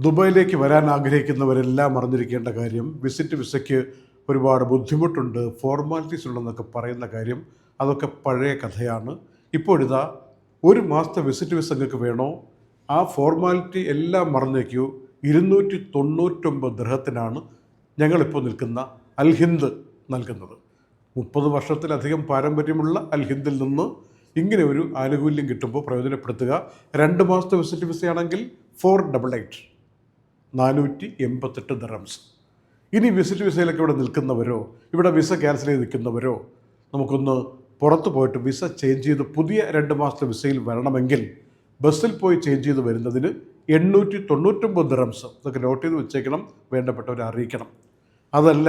ദുബായിലേക്ക് വരാൻ ആഗ്രഹിക്കുന്നവരെല്ലാം അറിഞ്ഞിരിക്കേണ്ട കാര്യം വിസിറ്റ് വിസയ്ക്ക് ഒരുപാട് ബുദ്ധിമുട്ടുണ്ട് ഫോർമാലിറ്റീസ് ഉണ്ടെന്നൊക്കെ പറയുന്ന കാര്യം അതൊക്കെ പഴയ കഥയാണ്. ഇപ്പോഴിതാ ഒരു മാസത്തെ വിസിറ്റ് വിസ നിങ്ങൾക്ക് വേണോ? ആ ഫോർമാലിറ്റി എല്ലാം മറന്നേക്കൂ. ഇരുന്നൂറ്റി തൊണ്ണൂറ്റൊമ്പത് ദൃഹത്തിനാണ് ഞങ്ങളിപ്പോൾ നിൽക്കുന്ന അൽഹിന്ദ് നൽകുന്നത്. മുപ്പത് വർഷത്തിലധികം പാരമ്പര്യമുള്ള അൽഹിന്ദിൽ നിന്ന് ഇങ്ങനെ ഒരു ആനുകൂല്യം കിട്ടുമ്പോൾ പ്രയോജനപ്പെടുത്തുക. രണ്ട് മാസത്തെ വിസിറ്റ് വിസയാണെങ്കിൽ ഫോർ ഡബിൾ എയ്റ്റ് നാനൂറ്റി എൺപത്തെട്ട് ദറംസ് ഇനി വിസിറ്റ് വിസയിലൊക്കെ ഇവിടെ നിൽക്കുന്നവരോ ഇവിടെ വിസ ക്യാൻസൽ ചെയ്ത് നിൽക്കുന്നവരോ നമുക്കൊന്ന് പുറത്ത് പോയിട്ട് വിസ ചേഞ്ച് ചെയ്ത് പുതിയ രണ്ട് മാസത്തെ വിസയിൽ വരണമെങ്കിൽ ബസ്സിൽ പോയി ചേഞ്ച് ചെയ്ത് വരുന്നതിന് എണ്ണൂറ്റി തൊണ്ണൂറ്റൊമ്പത് ദറംസ് ഇതൊക്കെ നോട്ട് ചെയ്ത് വെച്ചേക്കണം വേണ്ടപ്പെട്ടവരെ അറിയിക്കണം. അതല്ല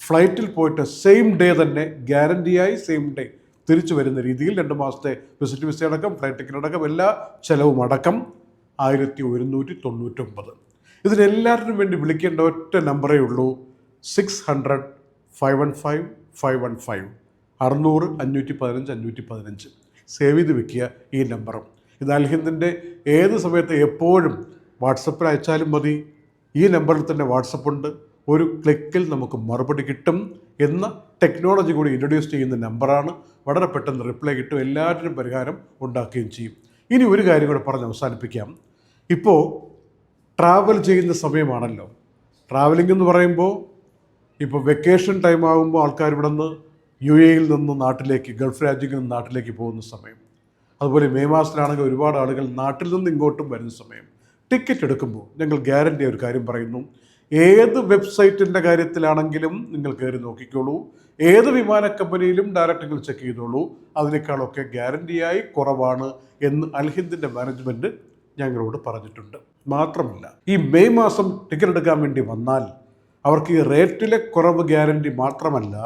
ഫ്ലൈറ്റിൽ പോയിട്ട് സെയിം ഡേ തന്നെ ഗ്യാരന്റിയായി സെയിം ഡേ തിരിച്ചു വരുന്ന രീതിയിൽ രണ്ട് മാസത്തെ വിസിറ്റ് വിസ അടക്കം ഫ്ലൈറ്റ് ടിക്കറ്റ് അടക്കം എല്ലാ ചെലവും അടക്കം ആയിരത്തി ഒരുന്നൂറ്റി തൊണ്ണൂറ്റൊമ്പത് ഇതിനെല്ലാവരിനും വേണ്ടി വിളിക്കേണ്ട ഒറ്റ നമ്പറേ ഉള്ളൂ. Six hundred five one five five one five അറുന്നൂറ് അഞ്ഞൂറ്റി പതിനഞ്ച് അഞ്ഞൂറ്റി പതിനഞ്ച് സേവ് ചെയ്ത് വെക്കുക ഈ നമ്പറും. ഇത് അൽഹിന്ദിന്റെ ഏത് സമയത്ത് എപ്പോഴും വാട്സപ്പിൽ അയച്ചാലും മതി. ഈ നമ്പറിൽ തന്നെ വാട്സപ്പ് ഉണ്ട്. ഒരു ക്ലിക്കിൽ നമുക്ക് മറുപടി കിട്ടും എന്ന ടെക്നോളജി കൂടി ഇൻട്രൊഡ്യൂസ് ചെയ്യുന്ന നമ്പറാണ്. വളരെ പെട്ടെന്ന് റിപ്ലൈ കിട്ടും. എല്ലാറ്റിനും പരിഹാരം ഉണ്ടാക്കുകയും ചെയ്യും. ഇനി ഒരു കാര്യം കൂടെ പറഞ്ഞ് അവസാനിപ്പിക്കാം. ഇപ്പോൾ ട്രാവൽ ചെയ്യുന്ന സമയമാണല്ലോ. ട്രാവലിംഗ് എന്ന് പറയുമ്പോൾ ഇപ്പോൾ വെക്കേഷൻ ടൈം ആകുമ്പോൾ ആൾക്കാർ ഇവിടെ നിന്ന് യു എയിൽ നിന്ന് നാട്ടിലേക്ക് ഗൾഫ് രാജ്യങ്ങളിൽ നിന്ന് നാട്ടിലേക്ക് പോകുന്ന സമയം. അതുപോലെ മെയ് മാസത്തിലാണെങ്കിൽ ഒരുപാട് ആളുകൾ നാട്ടിൽ നിന്ന് ഇങ്ങോട്ടും വരുന്ന സമയം. ടിക്കറ്റ് എടുക്കുമ്പോൾ ഞങ്ങൾ ഗ്യാരണ്ടി ഒരു കാര്യം പറയുന്നു. ഏത് വെബ്സൈറ്റിന്റെ കാര്യത്തിലാണെങ്കിലും നിങ്ങൾ കയറി നോക്കിക്കോളൂ. ഏത് വിമാന കമ്പനിയിലും ഡയറക്റ്റ് നിങ്ങൾ ചെക്ക് ചെയ്തോളൂ. അതിനേക്കാളൊക്കെ ഗ്യാരന്റിയായി കുറവാണ് എന്ന് അൽഹിന്ദിന്റെ മാനേജ്മെന്റ് ഞങ്ങളോട് പറഞ്ഞിട്ടുണ്ട്. മാത്രമല്ല ഈ മെയ് മാസം ടിക്കറ്റ് എടുക്കാൻ വേണ്ടി വന്നാൽ അവർക്ക് ഈ റേറ്റിലെ കുറവ് ഗ്യാരണ്ടി മാത്രമല്ല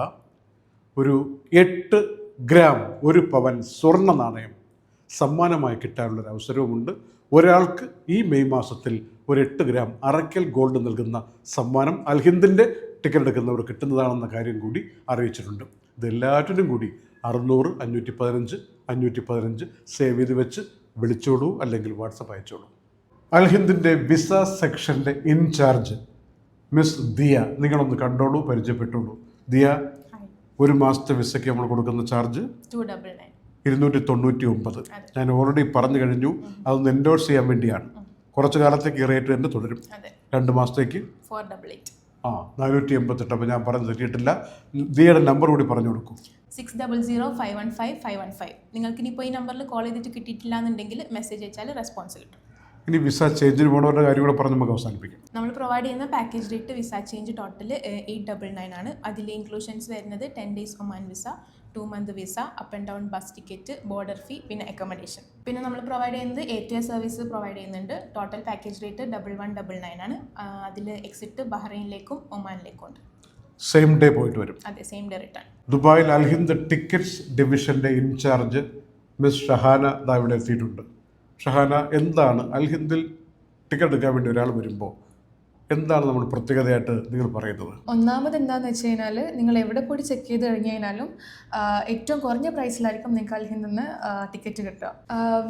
ഒരു എട്ട് ഗ്രാം ഒരു പവൻ സ്വർണ നാണയം സമ്മാനമായി കിട്ടാനുള്ളൊരു അവസരവുമുണ്ട്. ഒരാൾക്ക് ഈ മെയ് മാസത്തിൽ ഒരു എട്ട് ഗ്രാം അറയ്ക്കൽ ഗോൾഡ് നൽകുന്ന സമ്മാനം അൽഹിന്ദിന്റെ ടിക്കറ്റ് എടുക്കുന്നവർ കിട്ടുന്നതാണെന്ന കാര്യം കൂടി അറിയിച്ചിട്ടുണ്ട്. ഇതെല്ലാറ്റിനും കൂടി അറുന്നൂറ് അഞ്ഞൂറ്റി പതിനഞ്ച് അഞ്ഞൂറ്റി പതിനഞ്ച് സേവ് ചെയ്ത് വെച്ച് വിളിച്ചോളൂ അല്ലെങ്കിൽ വാട്സപ്പ് അയച്ചോളൂ. അൽഹിന്ദിന്റെ വിസ സെക്ഷന്റെ ഇൻചാർജ് മിസ് ദിയ. നിങ്ങളൊന്ന് കണ്ടോളൂ പരിചയപ്പെട്ടോളൂ. ദിയ ഒരു മാസത്തെ വിസയ്ക്ക് നമ്മൾ കൊടുക്കുന്ന ചാർജ് ഇരുന്നൂറ്റി തൊണ്ണൂറ്റി ഒമ്പത് ഞാൻ ഓൾറെഡി പറഞ്ഞു കഴിഞ്ഞു അതൊന്ന് എൻഡോഴ്സ് ചെയ്യാൻ വേണ്ടിയാണ്. കുറച്ച് കാലത്തേക്ക് ഈ റേറ്റ് തന്നെ തുടരും. രണ്ട് മാസത്തേക്ക്? ആ നാനൂറ്റി എൺപത്തെട്ട് അപ്പോൾ ഞാൻ പറഞ്ഞു തെറ്റിയിട്ടില്ല. ദിയയുടെ നമ്പർ കൂടി പറഞ്ഞു കൊടുക്കും. Six double zero five one five five one five നിങ്ങൾക്ക് ഇനിയിപ്പോൾ ഈ നമ്പറിൽ കോൾ ചെയ്തിട്ട് കിട്ടിയിട്ടില്ല എന്നുണ്ടെങ്കിൽ മെസ്സേജ് അയച്ചാൽ റെസ്പോൺസ് കിട്ടും. ഇനി വിസ ചേഞ്ചിന് പോകുന്നവരുടെ കാര്യം കൂടെ പറഞ്ഞ് നമുക്ക് അവസാനിപ്പിക്കാം. നമ്മൾ പ്രൊവൈഡ് ചെയ്യുന്ന package rate visa change total eight double nine ആണ്. അതിൽ ഇൻക്ലൂഷൻസ് വരുന്നത് ten days Oman visa two month visa up and down bus ticket border fee പിന്നെ അക്കോമഡേഷൻ പിന്നെ നമ്മൾ പ്രൊവൈഡ് ചെയ്യുന്നത് A T S service provide ചെയ്യുന്നുണ്ട്. Total package rate double one double nine ആണ്. അതിൽ എക്സിറ്റ് ബഹ്റൈനിലേക്കും ഒമാനിലേക്കും ഉണ്ട്. സെയിം ഡേ പോയിട്ട് വരും. അതെ സെയിം ഡേ റിട്ടേൺ ദുബായിൽ അൽഹിന്ദ് ടിക്കറ്റ്സ് ഡിവിഷന്റെ ഇൻചാർജ് മിസ് ഷഹാന ദാ ഇവിടെ എത്തിയിട്ടുണ്ട്. ഷഹാന എന്താണ് അൽഹിന്ദിൽ ടിക്കറ്റ് എടുക്കാൻ വേണ്ടി ഒരാൾ വരുമ്പോൾ എന്താണ് നമ്മൾ പ്രത്യേകതയായിട്ട് നിങ്ങൾ പറയുന്നത്? ഒന്നാമത് എന്താണെന്ന് വെച്ച് കഴിഞ്ഞാൽ നിങ്ങൾ എവിടെ പോയി ചെക്ക് ചെയ്ത് കഴിഞ്ഞ് കഴിഞ്ഞാലും ഏറ്റവും കുറഞ്ഞ പ്രൈസിലായിരിക്കും നിങ്ങൾക്ക് അൽഹിന്ദിൽ നിന്ന് ടിക്കറ്റ് കിട്ടുക.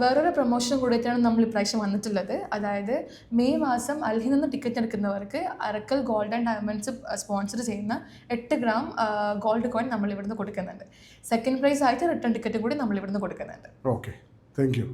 വേറൊരു പ്രൊമോഷൻ കൂടിയിട്ടാണ് നമ്മൾ ഇപ്രാവശ്യം വന്നിട്ടുള്ളത്. അതായത് മെയ് മാസം അൽഹിൽ നിന്ന് ടിക്കറ്റ് എടുക്കുന്നവർക്ക് Arakkal gold and diamonds sponsor ചെയ്യുന്ന എട്ട് ഗ്രാം ഗോൾഡ് കോയിൻ നമ്മൾ ഇവിടുന്ന് കൊടുക്കുന്നുണ്ട്. സെക്കൻഡ് പ്രൈസ് ആയിട്ട് റിട്ടേൺ ടിക്കറ്റ് കൂടി നമ്മൾ ഇവിടുന്ന് കൊടുക്കുന്നുണ്ട്. Okay thank you